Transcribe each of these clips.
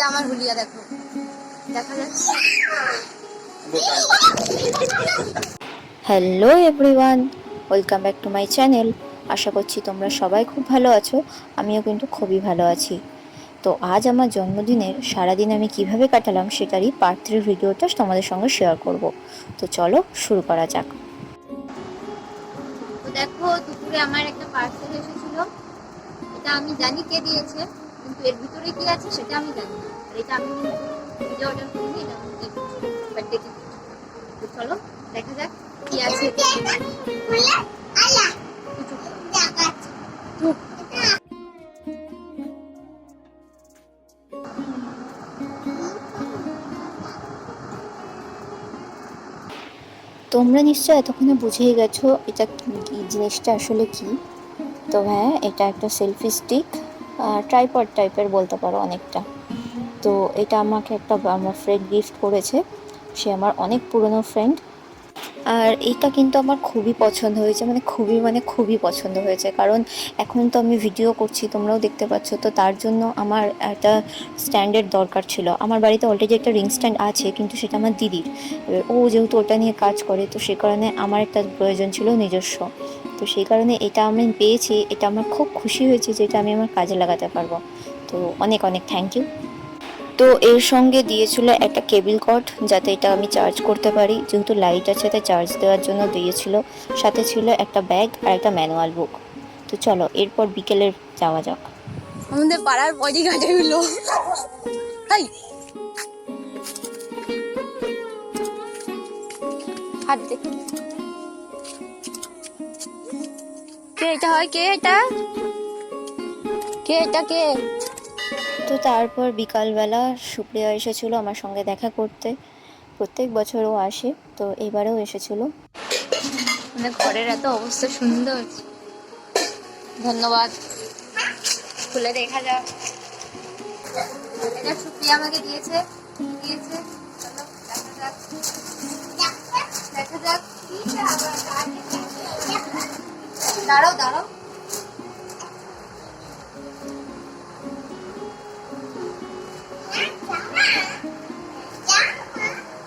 যে আমার হুলিয়া দেখো। দেখা যাচ্ছে hello everyone welcome back to my channel আশা করছি তোমরা সবাই খুব ভালো আছো। আমিও কিন্তু খুবই ভালো আছি। তো আজ আমার জন্মদিনের সারাদিন আমি কীভাবে কাটালাম সেটারই পার্ট থ্রি ভিডিওটা তোমাদের সঙ্গে শেয়ার করব। তো চলো শুরু করা যাক। দেখো দুপুরে আমার একটা পার্সেল এসেছিল। এটা আমি জানি কে দিয়েছে। কিন্তু এর ভিতরে কি আছে সেটা আমি জানি আর এটা আমি ভিডিও অর্ডার করিনি, এটা আমাকে বার্থডে তো চলো, দেখা যাক কি আছে। তোমরা নিশ্চয় এতক্ষণে বুঝেই গেছো এটা জিনিসটা আসলে কি। তো হ্যাঁ এটা একটা সেলফি স্টিক ট্রাইপড টাইপের বলতে পারো অনেকটা। তো এটা আমাকে একটা, আমার ফ্রেন্ড গিফট করেছে। সে আমার অনেক পুরনো ফ্রেন্ড আর এটা কিন্তু আমার খুবই পছন্দ হয়েছে মানে খুবই মানে খুবই পছন্দ হয়েছে। কারণ এখন তো আমি ভিডিও করছি, তোমরাও দেখতে পাচ্ছ। তো তার জন্য আমার একটা স্ট্যান্ডের দরকার ছিল। আমার বাড়িতে অলরেডি একটা রিং স্ট্যান্ড আছে, কিন্তু সেটা আমার দিদির। ও যেহেতু ওটা নিয়ে কাজ করে, তো সে কারণে আমার একটা প্রয়োজন ছিল নিজস্ব। তো সেই কারণে এটা আমি পেয়েছি, এটা আমার খুব খুশি হয়েছে যে এটা আমি আমার কাজে লাগাতে পারব। তো অনেক অনেক থ্যাংক ইউ তো এর সঙ্গে দিয়েছিল একটা কেবিল কর্ড যাতে এটা আমি চার্জ করতে পারি। যেহেতু লাইট আছে, তাই চার্জ দেওয়ার জন্য দিয়েছিল। সাথে ছিল একটা ব্যাগ আর একটা ম্যানুয়াল বুক তো চলো, এরপর বিকেলের যাওয়া যাক। আমাদের পাড়ার বডি গার্ড এগুলো হাই! হাত দে। কে এটা হয় কে এটা? কে এটা কে? তো তারপর বিকালবেলা সুপ্রিয়া এসেছিল আমার সঙ্গে দেখা করতে। প্রত্যেক বছর ও আসে তো এবারেও এসেছিল। মানে ঘরের এত অবস্থা সুন্দর। ধন্যবাদ। খুলে দেখা যাক। এটা সুপ্রিয়া আমাকে দিয়েছে। দিয়েছে। দেখা যাক। দেখা যাক। দাঁড়াও দাঁড়াও।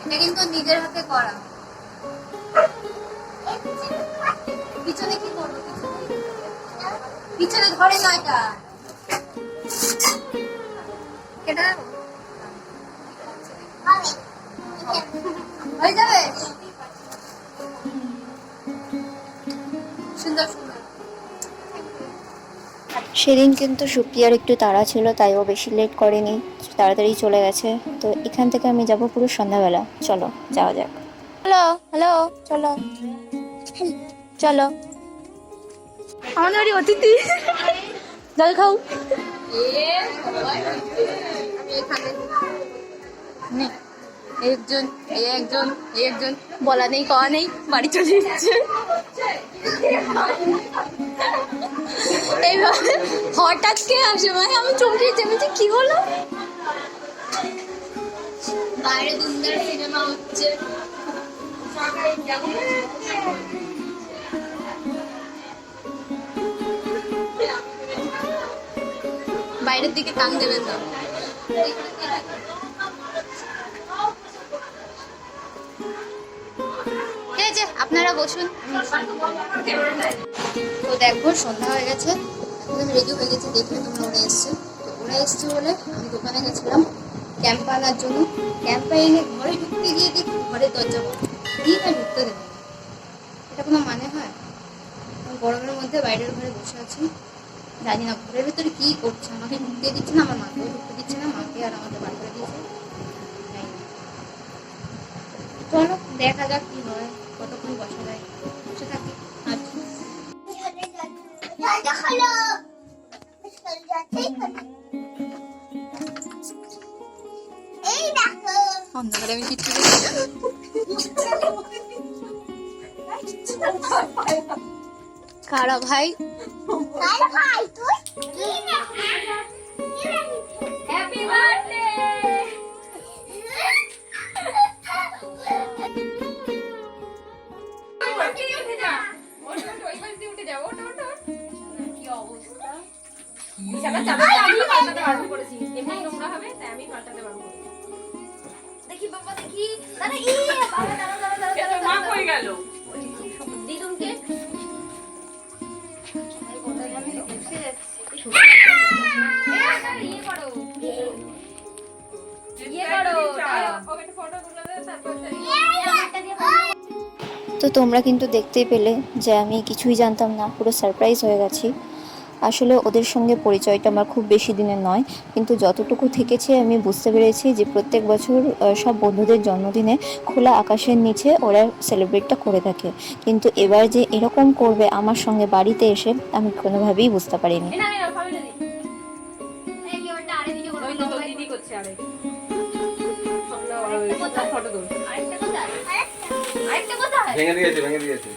এটা কিন্তু নিজের হাতে করা। পিছনে কি করব, পিছনে? ধরে না এটা। কেটে হয়ে যাবে? সুন্দর সুন্দর সেদিন কিন্তু সুপ্রিয়ার একটু তাড়া ছিল তাই ও বেশি লেট করেনি তাড়াতাড়ি চলে গেছে। তো এখান থেকে আমি যাব পুরো সন্ধ্যাবেলা। চলো যাওয়া যাক। হ্যালো হ্যালো চলো। চলো। আমাদের বাড়ি অতিথি। জল খাও। একজন একজন একজন বলা নেই কওয়া নেই বাড়ি চলে যাচ্ছে এইভাবে হঠাৎ কে আসে? মানে আমি চমকে যেমনি কি হলো? বাইরে দুমদার সিনেমা হচ্ছে। বাইরের দিকে কান দেবেন না। আছে আপনারা বসুন। তো দেখো, সন্ধ্যা হয়ে গেছে। এখন আমি রেডি হয়ে গেছি দেখে তোমরা ওরা এসছে। তো ওরা এসছে বলে আমি দোকানে গেছিলাম ক্যাম্পা আনার জন্য। ক্যাম্পা এনে ঘরে ঢুকতে গিয়ে দেখি ঘরের দরজা বন্ধ? দিন আর ঢুকতে দেবে? এটা কোনো মানে হয়? গরমের মধ্যে বাইরের ঘরে বসে আছি। জানি না, ঘরের ভেতরে কী করছে? আমাকে ঢুকতে দিচ্ছে না, আমার মাকেও ঢুকতে দিচ্ছে না, মাকে আর আমাকে বার করে দিয়েছে না। চলো, দেখা যাক কি হয়। কতক্ষণ বসা যায় বসে থাকি। কারা ভাই? দেখি তোমরা কিন্তু দেখতেই পেলে যে আমি কিছুই জানতাম না পুরো সারপ্রাইজ হয়ে গেছি। আসলে ওদের সঙ্গে পরিচয়টা আমার খুব বেশি দিনের নয় কিন্তু যতটুকু থেকেছে আমি বুঝতে পেরেছি যে প্রত্যেক বছর সব বন্ধুদের জন্মদিনে খোলা আকাশের নিচে ওরা সেলিব্রেটটা করে থাকে। কিন্তু এবার যে এরকম করবে আমার সঙ্গে বাড়িতে এসে আমি কোনোভাবেই বুঝতে পারিনি। ফটো ভেঙে দিয়েছে ভেঙে দিয়েছে।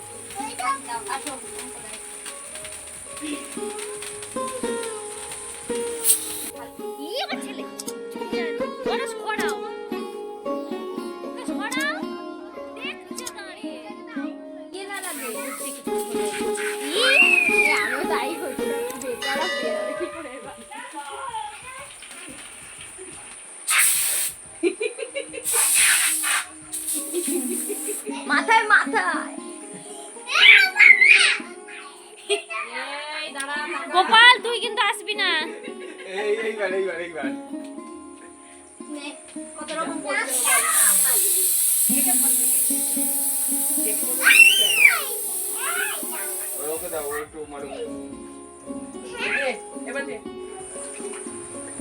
মাথায় মাথায়। গোপাল তুই কিন্তু আসবি না। এইবার এইবার এইবার। কত রকম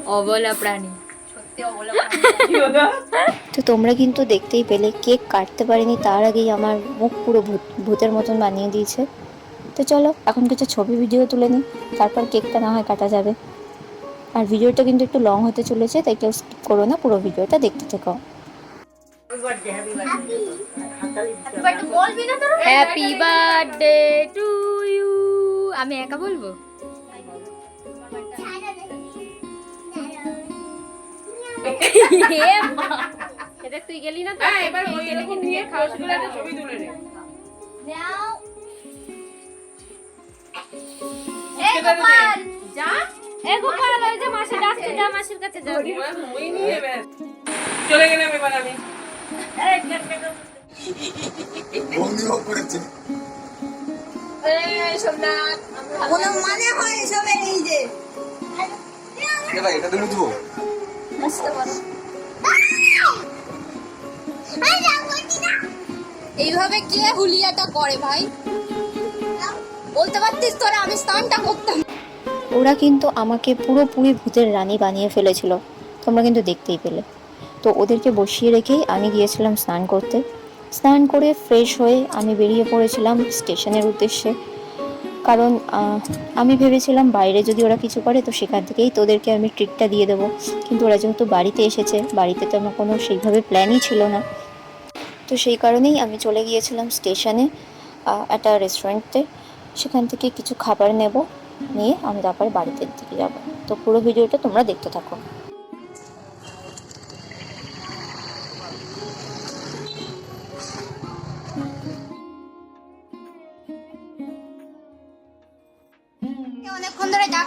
অবলা প্রাণী। তো তোমরা কিন্তু দেখতেই পেলে, কেক কাটতে পারিনি, তার আগেই আমার মুখ পুরো ভূত, ভূতের মতন বানিয়ে দিয়েছে। তো চলো, এখন কিছু ছবি ভিডিও তুলে নিই, তারপর কেকটা না হয় কাটা যাবে। আর ভিডিওটা কিন্তু একটু লং হতে চলেছে, তাই কেউ স্কিপ করো না, পুরো ভিডিওটা দেখতে থেকো। আমি একা বলব? এটা তুই গেলি না তো? হ্যাঁ এবার ওই এরকম নিয়ে খাওয়া শুরু একটা ছবি তুলে নে এই গোপাল যা। এ গোপাল ওই যে মাসি ডাকছে যা মাসির কাছে যা। ওরা নিয়ে চলে গেলাম এবার আমি। বন্ধু করেছে। এই সোমনাথ কোনো মানে হয় এসবের এই যে? এটা এটা তুমি দেবো? এইভাবে কে হুলিয়াটা করে ভাই? বলতে পারতিস তোরা, আমি স্নানটা করতাম। ওরা কিন্তু আমাকে পুরোপুরি ভূতের রানী বানিয়ে ফেলেছিল। তোমরা কিন্তু দেখতেই পেলে। তো ওদেরকে বসিয়ে রেখেই আমি গিয়েছিলাম স্নান করতে। স্নান করে ফ্রেশ হয়ে আমি বেরিয়ে পড়েছিলাম স্টেশনের উদ্দেশ্যে। কারণ আমি ভেবেছিলাম বাইরে যদি ওরা কিছু করে, তো সেখান থেকেই তোদেরকে আমি ট্রিটটা দিয়ে দেবো। কিন্তু ওরা যেহেতু বাড়িতে এসেছে, বাড়িতে তো আমার কোনো সেইভাবে প্ল্যানই ছিল না। তো সেই কারণেই আমি চলে গিয়েছিলাম স্টেশনে একটা রেস্টুরেন্টে সেখান থেকে কিছু খাবার নেব, নিয়ে আমি তারপরে বাড়িতে দিকে যাব। তো পুরো ভিডিওটা তোমরা দেখতে থাকো।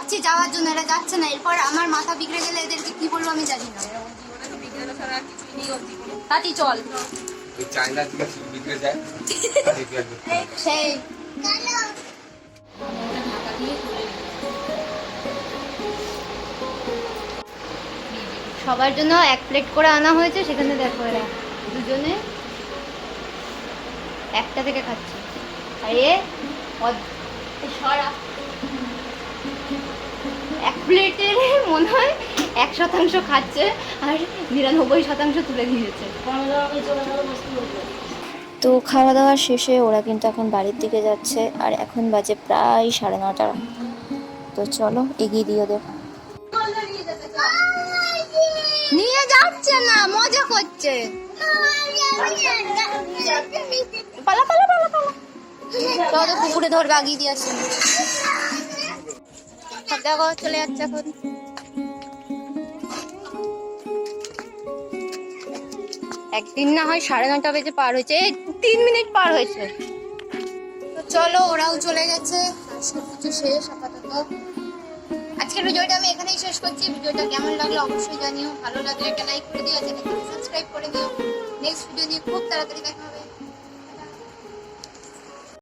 ডাকছি যাওয়ার জন্য এরা যাচ্ছে না। এরপর আমার মাথা বিগড়ে গেলে এদেরকে কি বলব আমি জানি না। তাতি চল। সেই। সবার জন্য এক প্লেট করে আনা হয়েছে সেখানে দেখো এরা দুজনে একটা থেকে খাচ্ছে। আর এ সরা। প্লেটের মনে হয় এক শতাংশ খাচ্ছে আর নিরানব্বই শতাংশ তুলে দিয়েছে। তো খাওয়া দাওয়া শেষে ওরা কিন্তু এখন বাড়ির দিকে যাচ্ছে আর এখন বাজে প্রায় সাড়ে নটা। তো চলো এগিয়ে দিয়ে ওদের। নিয়ে যাচ্ছে না মজা করছে। পালা পালা পালা পালা। পুকুরে ধর বাগিয়ে দিয়ে আসছে সব দেখো চলে যাচ্ছে এখন। একদিন না হয় সাড়ে নটা বেজে পার হয়েছে। এই তিন মিনিট পার হয়েছে। চলো, ওরাও চলে গেছে। কিছু শেষ আপাতত। আজকে আজকের ভিডিওটা আমি এখানেই শেষ করছি। ভিডিওটা কেমন লাগল অবশ্যই জানিও। ভালো লাগলে একটা লাইক করে দিও, চ্যানেলটাকে সাবস্ক্রাইব করে দিও। নেক্সট ভিডিও নিয়ে খুব তাড়াতাড়ি দেখা হবে।